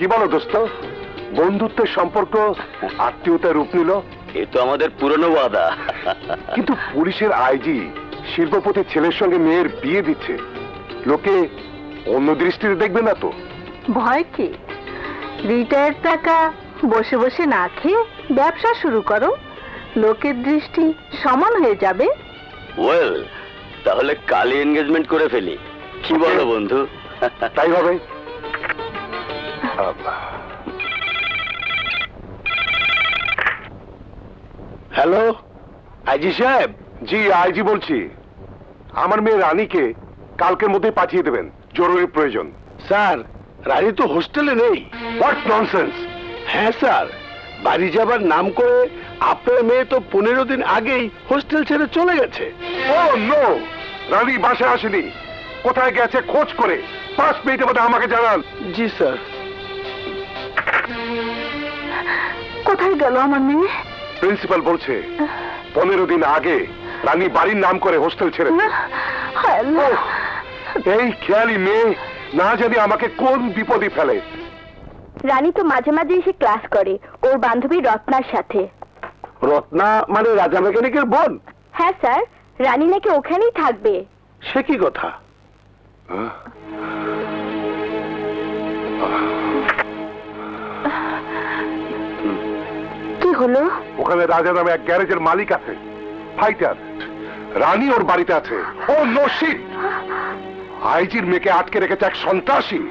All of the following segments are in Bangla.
কি বলো দোস্ত? বন্ধুত্বের সম্পর্ক আত্মীয়তার রূপ নিল? এ তো আমাদের পুরনো ওয়াদা। কিন্তু পুলিশের আইজি শিল্পপতির ছেলের সঙ্গে মেয়ের বিয়ে দিচ্ছে। লোকে অন্য দৃষ্টিতে দেখবে না তো? ভয় কি? রিটায়ার টাকা বসে বসে না খেয়ে ব্যবসা শুরু করো। লোকের দৃষ্টি সমান হয়ে যাবে। ওয়েল তাহলে কালই এনগেজমেন্ট করে ফেলি। কি বলো বন্ধু? তাই হবে। হ্যালো, আইজি সাহেব? জি, আইজি বলছি। আমার মেয়ে রানীকে কালকের মধ্যে পাঠিয়ে দেবেন, জরুরি প্রয়োজন। স্যার, রানী তো হোস্টেলে নেই। হোয়াট ননসেন্স হ্যাঁ স্যার, বাড়ি যাবার নাম করে আপনার মেয়ে তো পনেরো দিন আগেই হোস্টেল ছেড়ে চলে গেছে। ও নো রানী বাসায় আসেনি। কোথায় গেছে খোঁজ করে। পাঁচ মিনিটের মধ্যে আমাকে জানান। জি, স্যার। কোথায় গেল আমার মেয়ে? প্রিন্সিপাল বলছে পনেরো দিন আগে রানী বাড়ির নাম করে হোস্টেল ছেড়ে। এই খেয়ালি মেয়ে না জানি আমাকে কোন বিপদে ফেলে। রানী তো মাঝে মাঝে এসে ক্লাস করে ওর বান্ধবী রত্নার সাথে। রত্না মানে রাজা মেকানিকের বোন? হ্যাঁ স্যার রানী নাকি ওখানেই থাকবে। সে কি কথা? হলো? ওখানে রাজা নামে এক গ্যারেজের মালিক আছে ফাইটার। রানী ওর বাড়িতে আছে। ও নসিদ আইজির মেয়েকে আটকে রেখেছে এক সন্ত্রাসী।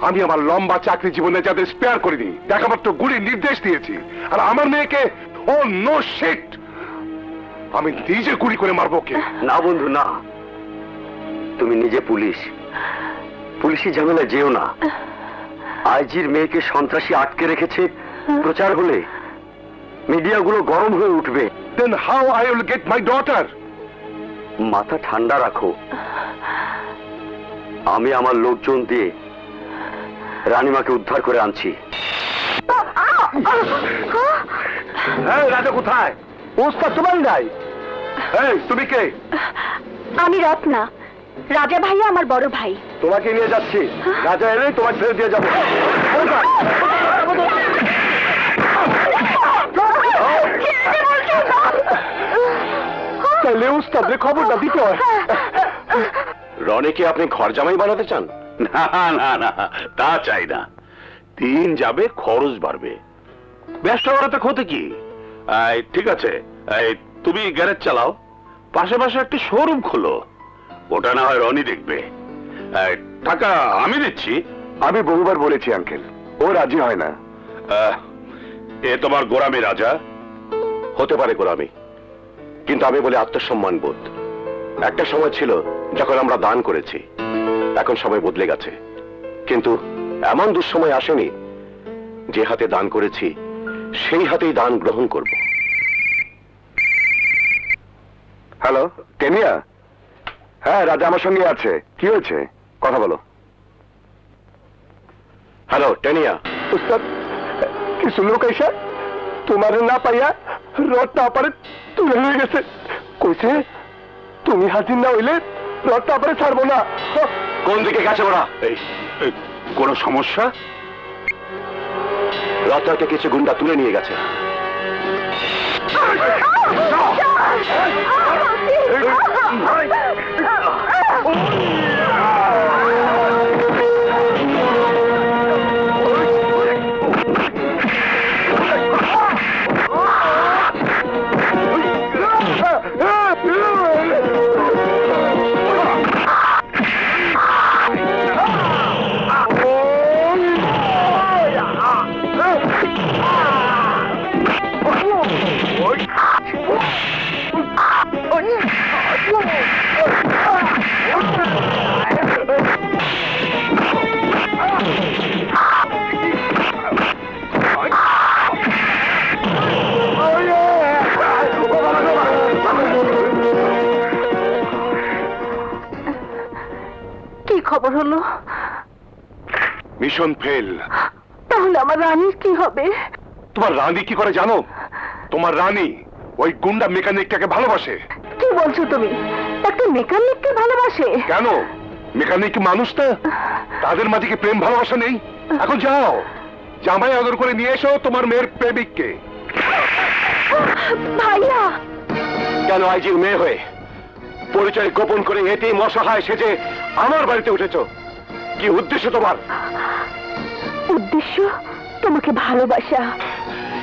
আমি আমার লম্বা চাকরি জীবনে যাদের স্পেয়ার করিনি দেখামাত্র গুলির নির্দেশ দিয়েছি। আর আমার মেয়েকে ও নো শিট আমি নিজে গুলি করে মারবো কে না বন্ধু না। তুমি নিজে পুলিশ। পুলিশি ঝামেলা যেও না। আইজির মেয়েকে সন্ত্রাসী আটকে রেখেছে। প্রচার হলে মিডিয়াগুলো গরম হয়ে উঠবে। Then how I will get my daughter মাথা ঠান্ডা রাখো। আমি আমার লোকজন দিয়ে রানীমাকে উদ্ধার করে আনছি। হ্যাঁ রাজা কোথায়? ওস্তাদ তোমার নাই এই তুমি কে? আমি রত্না। রাজা ভাইয়া আমার বড় ভাই। তোমাকে নিয়ে যাচ্ছি। রাজা এলে তোমাকে ছেড়ে দিয়ে যাব। তাহলে উস্তাদরে খবরটা দিতে হয়। রনিকে আপনি ঘর জামাই বানাতে চান? না না না তা চাই না। দিন যাবে খরচ বাড়বে। ব্যবসা করাতে ক্ষতি কি? ঠিক আছে। তুমি গ্যারেজ চালাও। পাশে পাশে একটা শোরুম খোলো। ওটা না হয় রনি দেখবে। টাকা আমি দিচ্ছি। আমি বহুবার বলেছি আঙ্কেল ও রাজি হয় না। আহ, এ তোমার গোরামি রাজা। হতে পারে গোলামি কিন্তু আমি বলি আত্মসম্মান বোধ। একটা সময় ছিল যখন আমরা দান করেছি, এখন সময় বদলে গেছে। কিন্তু এমন দুঃসময় আসেনি যে হাতে দান করেছি, সেই হাতেই দান গ্রহণ করব। হ্যালো টেনিয়া হ্যাঁ রাজা আমার সঙ্গে আছে। কি হয়েছে? কথা বলো। হ্যালো টেনিয়া উস্তাদ, কিছু লোক এসে তোমার না পাইয়া রথ না পারে তুলে হয়ে গেছে কইছে তুমি হাজির না হইলে রথ না পারে ছাড়বো না কোন দিকে গেছে ওরা কোনো সমস্যা রথটাকে কিছু গুন্ডা তুলে নিয়ে গেছে কি খবর হলো মিশন ফেল তাহলে আমার রানীর কি হবে? তোমার রানী কি করে জানো? তোমার রানী ওই গুন্ডা মেকানিকটাকে ভালোবাসে। কি বলছো তুমি? একটা মেকানিককে ভালোবাসে? কেন? মেকানিক মানুষ না? তাদের মাঝে কি প্রেম ভালোবাসা নেই? এখন যাও। জামাই আদর করে নিয়ে এসো তোমার মেয়ের প্রেমিককে। ভাইয়া! কেন আইজির মেয়ে হয়ে? পরিচয় গোপন করে এতেই মশাহায় সেজে আমার বাড়িতে উঠেছ। কি উদ্দেশ্য তোমার? উদ্দেশ্য? তোমাকে ভালোবাসা।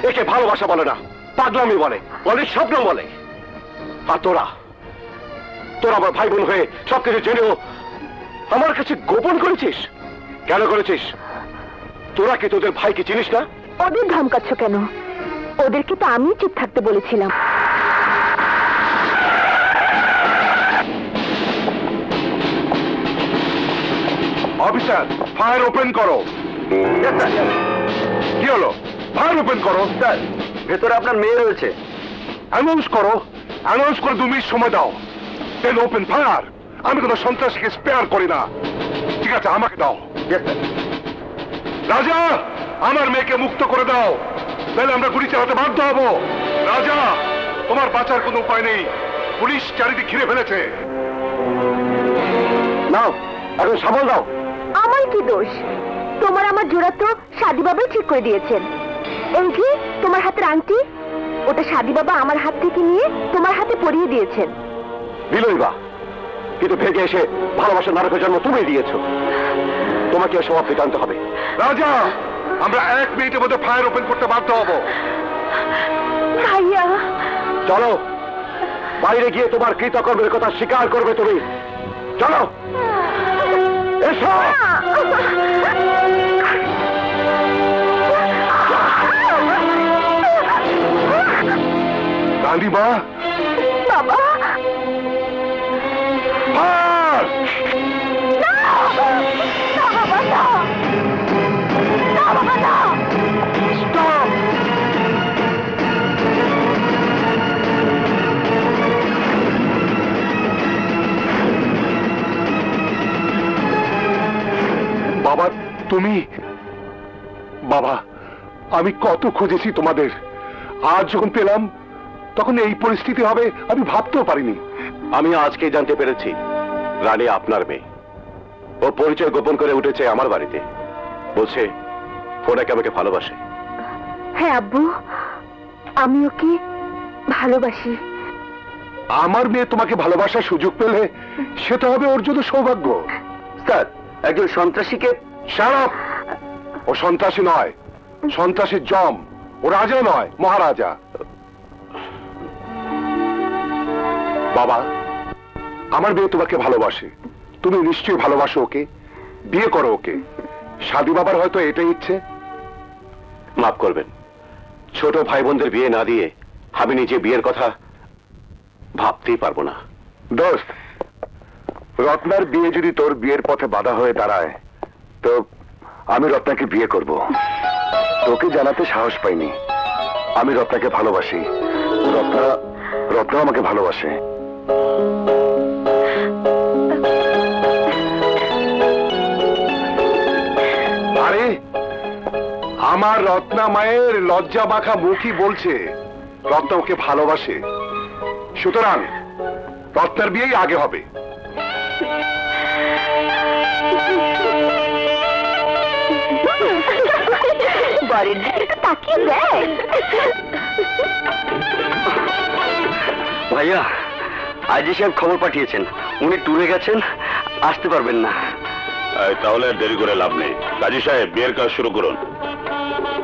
একে ভালোবাসা বলে না পাগলামি বলে বলে স্বপ্ন বলে। আর তোরা? তোরা আমার ভাই বোন হয়ে সবকিছু জেনেও আমার কাছে গোপন করেছিস? কেন করেছিস? তোরা কি তোদের ভাইকে চিনিস না? ওদের ধমকাচ্ছ কেন? ওদেরকে তো আমি চুপ থাকতে বলেছিলাম। অফিসার ফায়ার ওপেন করো। কি হলো? ফায়ার ওপেন করো। স্যার ভেতরে আপনার মেয়ে রয়েছে। অ্যানাউন্স করো। অ্যানাউন্স করে দু মিনিট সময় দাও। দেন ওপেন ফায়ার আমি কোনো সন্ত্রাসীকে স্পেয়ার করি না। ঠিক আছে আমাকে দাও। রাজা আমার মেয়েকে মুক্ত করে দাও। তাহলে আমরা গুলি চালাতে বাধ্য হব। রাজা তোমার বাঁচার কোনো উপায় নেই। পুলিশ চারিদিক ঘিরে ফেলেছে। নাও এখন সাবল দাও। আমার কি দোষ? তোমার আমার জোড়া তো সাদি বাবাই ঠিক করে দিয়েছেন। এই যে তোমার হাতের আংটি ওটা সাদি বাবা আমার হাত থেকে নিয়ে তোমার হাতে পরিয়ে দিয়েছেন। দিলই বা কিন্তু ভেগে এসে ভালোবাসার নারকের জন্ম তুমি দিয়েছ। তোমাকে আপনি জানতে হবে। রাজা আমরা এক মিনিটের মধ্যে ফায়ার ওপেন করতে বাধ্য হব। ভাইয়া। চলো বাইরে গিয়ে তোমার কৃতকর্মের কথা স্বীকার করবে তুমি। চলো। এসো। রানীমা তুমি? বাবা আমি কত খুঁজেছি তোমাদের। আজ যখন পেলাম তখন এই পরিস্থিতি হবে আমি ভাবতেও পারিনি। আমি আজকে জানতে পেরেছি রানী আপনার মেয়ে। ও পরিচয় গোপন করে উঠেছে আমার বাড়িতে। বলছে ফোনাকে আমাকে ভালোবাসে। হ্যাঁ আব্বু আমি ওকে ভালোবাসি। আমার মেয়ে তোমাকে ভালোবাসার সুযোগ পেলে সেটা হবে ওর জন্য সৌভাগ্য। স্যার একজন সন্ত্রাসীকে শারাপ ও সন্ত্রাসী নয়। সন্ত্রাসীর জম। ও রাজা নয় মহারাজা। বাবা আমার মেয়ে তোমাকে ভালোবাসে। তুমি নিশ্চয়ই ভালোবাসো ওকে বিয়ে করো ওকে। সাদী বাবার হয়তো এটাই ইচ্ছে। মাফ করবেন। ছোট ভাই বোনদের বিয়ে না দিয়ে আমি নিজে বিয়ের কথা ভাবতেই পারব না। দোস্ত রত্নার বিয়ে যদি তোর বিয়ের পথে বাধা হয়ে দাঁড়ায় তো আমি রত্নাকে বিয়ে করব। তোকে জানাতে সাহস পাইনি। আমি রত্নাকে ভালোবাসি। রত্না রত্না আমাকে ভালোবাসে। আরে, আমার রত্না মায়ের লজ্জা মাখা মুখই বলছে, রত্না ওকে ভালোবাসে। সুতরাং রত্নার বিয়েই আগে হবে। বরের দিকে তো তাকিয়ে দেখ। ভাইয়া আজি সাহেব খবর পাঠিয়েছেন। উনি টুরে গেছেন আসতে পারবেন না। তাহলে আর দেরি করে লাভ নেই। কাজী সাহেব বিয়ের কাজ শুরু করুন।